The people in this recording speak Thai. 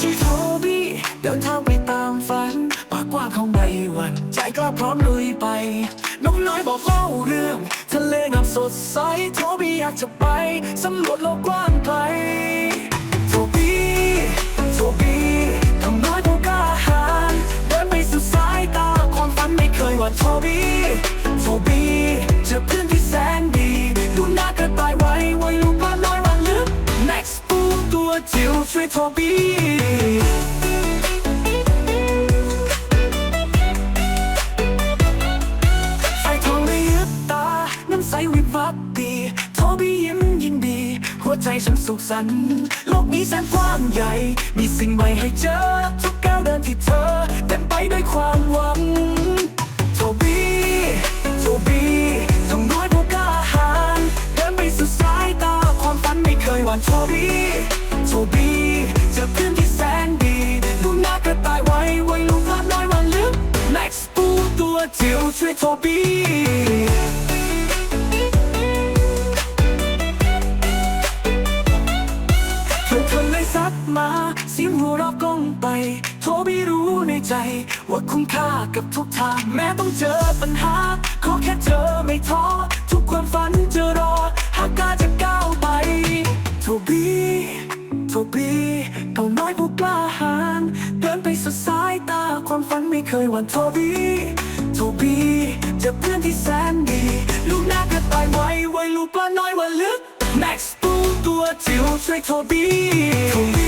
ใช่โทบี้เดินทางไปตามฝันปากกว่างของในวันใจก็พร้อมลุยไปนกน้อยบอกเล่าเรื่อง ทะเลงามสดใสโทบี้อยากจะไปสำรวจโลกกว้างไกลโทบี้โทบี้น้น้อยผู้กล้าหาญเดินไปสู่สายตาความฝันไม่เคยหวั่นโทบี้โทบี้เจอเพื่อนที่แสนดีดู ตัวจิ๋วช่วยโทบีไฟทองได้ยึดตา น้ำใสวิบวับดีโทบียิ้มยินดี หัวใจฉันสุขสันต์โลกนี้แสนกว้างใหญ่ มีสิ่งใหม่ให้เจอ ทุกก้าวเดินที่เธอเต็มไปด้วยความหวังโทบีโทบีต้องน้อยผู้กล้าหาญเดินไปสู่สายตาความฝันไม่เคยหวั่นโทบี โทบีเจอเพื่อนที่แสนดีดูหน้ากระต่ายไว้ไว้ลูกพลาดน้อยวันลึก Max ปูตัวจิ๋วช่วยโทบีเธอเธอเลยซัดมาเสียงหัวเราะก้องไป โทบีรู้ในใจ ว่าคุ้มค่ากับทุกทาง แม้ต้องเจอปัญหา ขอแค่เธอไม่ท้อทุกความฝันจะรอีเต่าน้อยผู้กล้าหาญเดินไปสุดสายตาความฝันไม่เคยหวั่นโทบีโทบีเจะเพื่อนที่แสนดี ลูกหน้ากระต่ายไว้ไว้ลูกปลาน้อยวันลึก Max ปูตัวจิ๋วช่วยโทบี